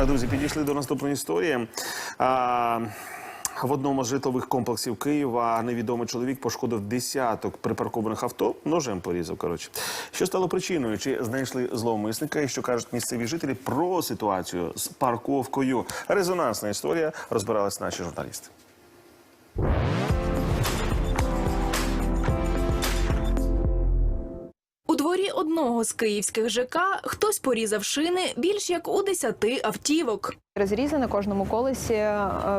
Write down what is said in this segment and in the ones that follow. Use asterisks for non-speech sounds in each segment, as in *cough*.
Друзі, підійшли до наступної історії. А, в одному з житлових комплексів Києва невідомий чоловік пошкодив десяток припаркованих авто, ножем порізав. Коротше, що стало причиною? Чи знайшли зловмисника? І що кажуть місцеві жителі про ситуацію з парковкою? Резонансна історія розбирались наші журналісти. Дворі одного з київських ЖК хтось порізав шини більш як у десяти автівок. Розрізали на кожному колесі е,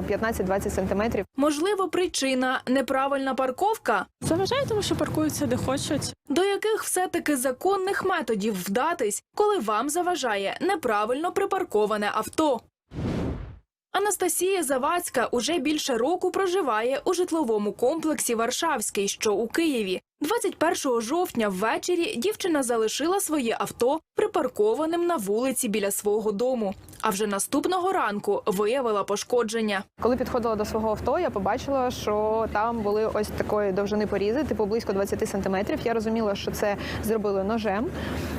15-20 сантиметрів. Можливо, причина неправильна парковка, Заважає, тому що паркуються де хочуть. до яких все-таки законних методів вдатись, коли вам заважає неправильно припарковане авто. Анастасія Завадська уже більше року проживає у житловому комплексі Варшавський, що у Києві. 21 жовтня ввечері дівчина залишила своє авто припаркованим на вулиці біля свого дому. А вже наступного ранку виявила пошкодження. Коли підходила до свого авто, я побачила, що там були ось такої довжини порізи, типу близько 20 сантиметрів. Я розуміла, що це зробили ножем.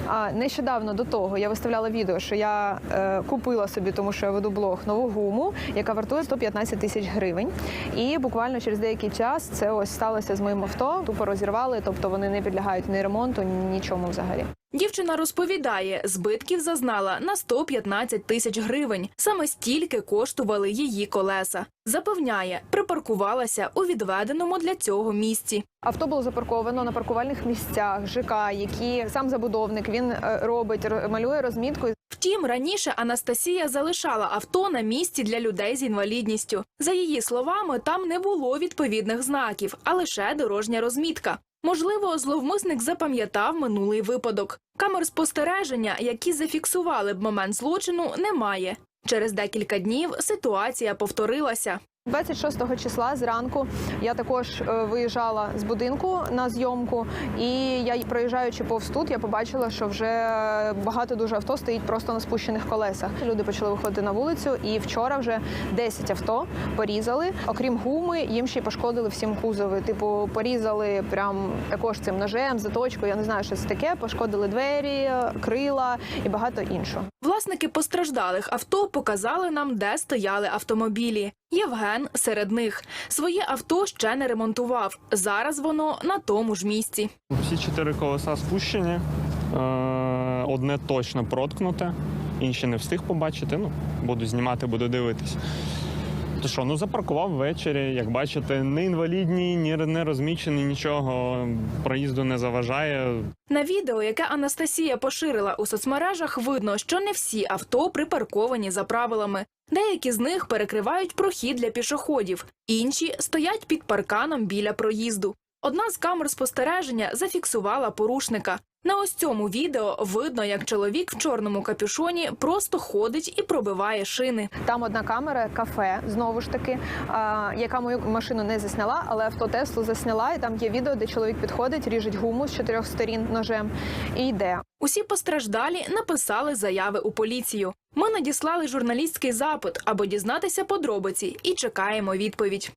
А нещодавно до того я виставляла відео, що я е, купила собі, тому що я веду блог нову гуму, яка вартує 115 тисяч гривень. І буквально через деякий час це ось сталося з моїм авто. Тупо розірвали, тобто вони не підлягають ні ремонту, ні нічому взагалі. Дівчина розповідає, збитків зазнала на 115 тисяч гривень. Саме стільки коштували її колеса. Запевняє, припаркувалася у відведеному для цього місці. Авто було запарковано на паркувальних місцях ЖК, які сам забудовник він е, робить, ро- малює розмітку. Втім, раніше Анастасія залишала авто на місці для людей з інвалідністю. За її словами, там не було відповідних знаків, а лише дорожня розмітка. Можливо, зловмисник запам'ятав минулий випадок. Камер спостереження, які зафіксували б момент злочину, немає. Через декілька днів ситуація повторилася. 26 числа зранку я також е, виїжджала з будинку на зйомку, і я проїжджаючи повз тут, я побачила, що вже багато дуже авто стоїть просто на спущених колесах. Люди почали виходити на вулицю, і вчора вже 10 авто порізали. Окрім гуми, їм ще й пошкодили всім кузови. Типу, порізали прям також цим ножем, заточкою. Я не знаю, що це таке. Пошкодили двері, крила і багато іншого. Власники постраждалих авто показали нам, де стояли автомобілі. Євген серед них. Своє авто ще не ремонтував. Зараз воно на тому ж місці. Всі чотири колеса спущені, е, одне точно проткнуте, інші не встиг побачити. Ну, буду знімати, буду дивитись. То що, ну запаркував ввечері, як бачите, не інвалідні, ні не розмічені, нічого, проїзду не заважає. На відео, яке Анастасія поширила у соцмережах, видно, що не всі авто припарковані за правилами. Деякі з них перекривають прохід для пішоходів, інші стоять під парканом біля проїзду. Одна з камер спостереження зафіксувала порушника. На ось цьому відео видно, як чоловік в чорному капюшоні просто ходить і пробиває шини. Там одна камера, кафе, знову ж таки, а, яка мою машину не засняла, але авто Теслу засняла. І там є відео, де чоловік підходить, ріжить гуму з чотирьох сторін ножем і йде. Усі постраждалі написали заяви у поліцію. Ми надіслали журналістський запит, аби дізнатися подробиці, і чекаємо відповідь.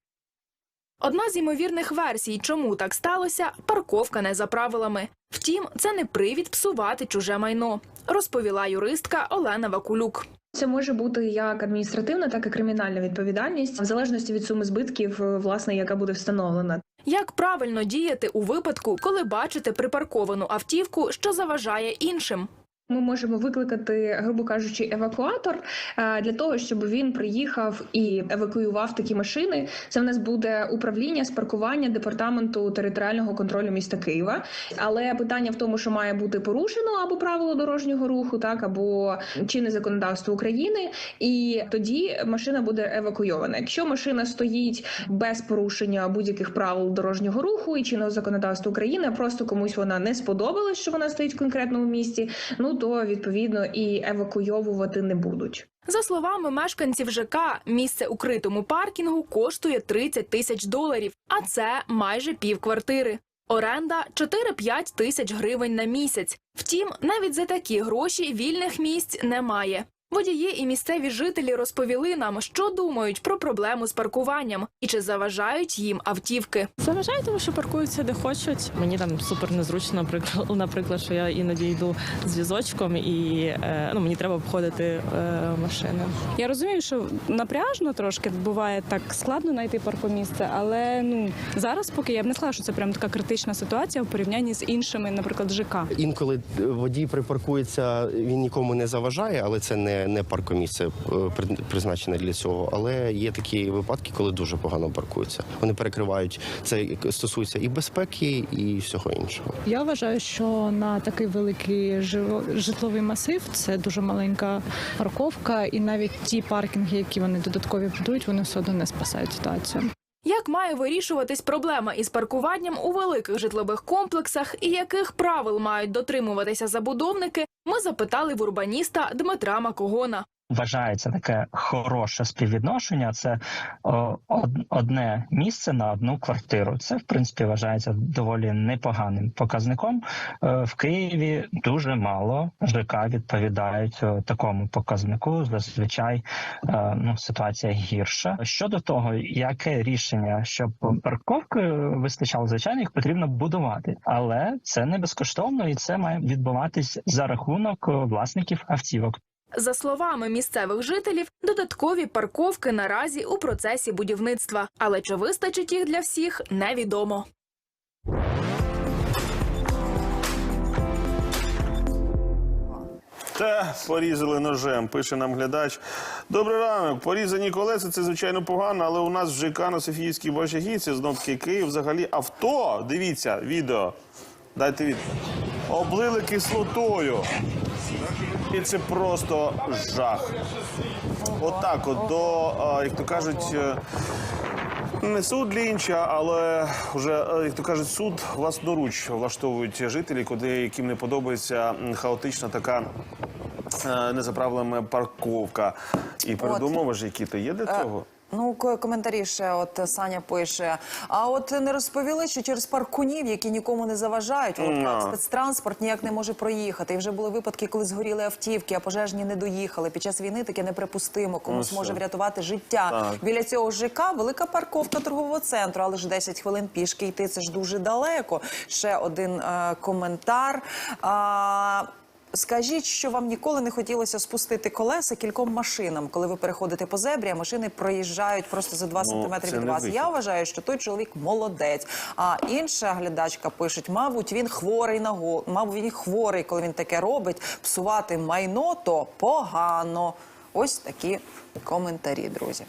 Одна з ймовірних версій, чому так сталося, парковка не за правилами. Втім, це не привід псувати чуже майно, розповіла юристка Олена Вакулюк. Це може бути як адміністративна, так і кримінальна відповідальність, в залежності від суми збитків, е, власне, яка буде встановлена. Як правильно діяти у випадку, коли бачите припарковану автівку, що заважає іншим? Ми можемо викликати, грубо кажучи, евакуатор е, для того, щоб він приїхав і евакуював такі машини. Це в нас буде управління з паркування департаменту територіального контролю міста Києва. Але питання в тому, що має бути порушено або правило дорожнього руху, так або чинне законодавство України, і тоді машина буде евакуйована. Якщо машина стоїть без порушення будь-яких правил дорожнього руху і чинного законодавства України, просто комусь вона не сподобалась, що вона стоїть в конкретному місці. Ну то відповідно і евакуйовувати не будуть. За словами мешканців ЖК, місце у критому паркінгу коштує 30 тисяч доларів, а це майже пів квартири. Оренда 4-5 тисяч гривень на місяць. Втім, навіть за такі гроші вільних місць немає. Водії і місцеві жителі розповіли нам, що думають про проблему з паркуванням і чи заважають їм автівки. Заважаю, тому що паркуються де хочуть. Мені там супер незручно, наприклад, *laughs* наприклад, що я іноді йду з візочком і е, ну, мені треба обходити е, машини. Я розумію, що напряжно трошки буває так складно знайти паркомісце, але ну зараз поки я б не сказала, що це прям така критична ситуація в порівнянні з іншими, наприклад, ЖК. Інколи водій припаркується, він нікому не заважає, але це не, не паркомісце е, призначене для цього. Але є такі випадки, коли дуже погано паркуються. Вони перекривають це стосується і безпеки, і всього іншого. Я вважаю, що на такий великий житловий масив це дуже маленька парковка, і навіть ті паркінги, які вони додаткові будують, вони все одно не спасають ситуацію. Як має вирішуватись проблема із паркуванням у великих житлових комплексах і яких правил мають дотримуватися забудовники, ми запитали в урбаніста Дмитра Макогона. Вважається таке хороше співвідношення. Це о, одне місце на одну квартиру. Це в принципі вважається доволі непоганим показником. Е, В Києві дуже мало ЖК відповідають е, такому показнику. Зазвичай е, ну ситуація гірша. Щодо того, яке рішення, щоб парковки вистачало, звичайно, їх потрібно будувати, але це не безкоштовно і це має відбуватись за рахунок власників автівок. За словами місцевих жителів, додаткові парковки наразі у процесі будівництва, але чи вистачить їх для всіх, невідомо. Та порізали ножем, пише нам глядач. Добрий ранок. Порізані колеса це звичайно погано, але у нас в ЖК на Софіївській Божагівці, знов таки Київ, взагалі авто. Дивіться, відео. Дайте від. Облили кислотою. І це просто жах. Отак, от, до, як то кажуть, е, не суд лінча, але вже, е, як то кажуть, суд власноруч влаштовують жителі, куди яким не подобається хаотична така е, незаправлена парковка. І передумови ж які то є для цього. Ну, коментарі ще от Саня пише. А от не розповіли, що через паркунів, які нікому не заважають, Ну. спецтранспорт ніяк не може проїхати. І вже були випадки, коли згоріли автівки, а пожежні не доїхали. Під час війни таке неприпустимо. Комусь Ну, може врятувати життя. Так. Біля цього ЖК велика парковка торгового центру, але ж 10 хвилин пішки йти. Це ж дуже далеко. Ще один е, коментар. А, Скажіть, що вам ніколи не хотілося спустити колеса кільком машинам, коли ви переходите по зебрі, а машини проїжджають просто за 2 Ну, сантиметри від вас. Я вважаю, що той чоловік молодець. А інша глядачка пише, мабуть, він хворий на гол... мабуть, він хворий, коли він таке робить. Псувати майно то погано. Ось такі коментарі, друзі.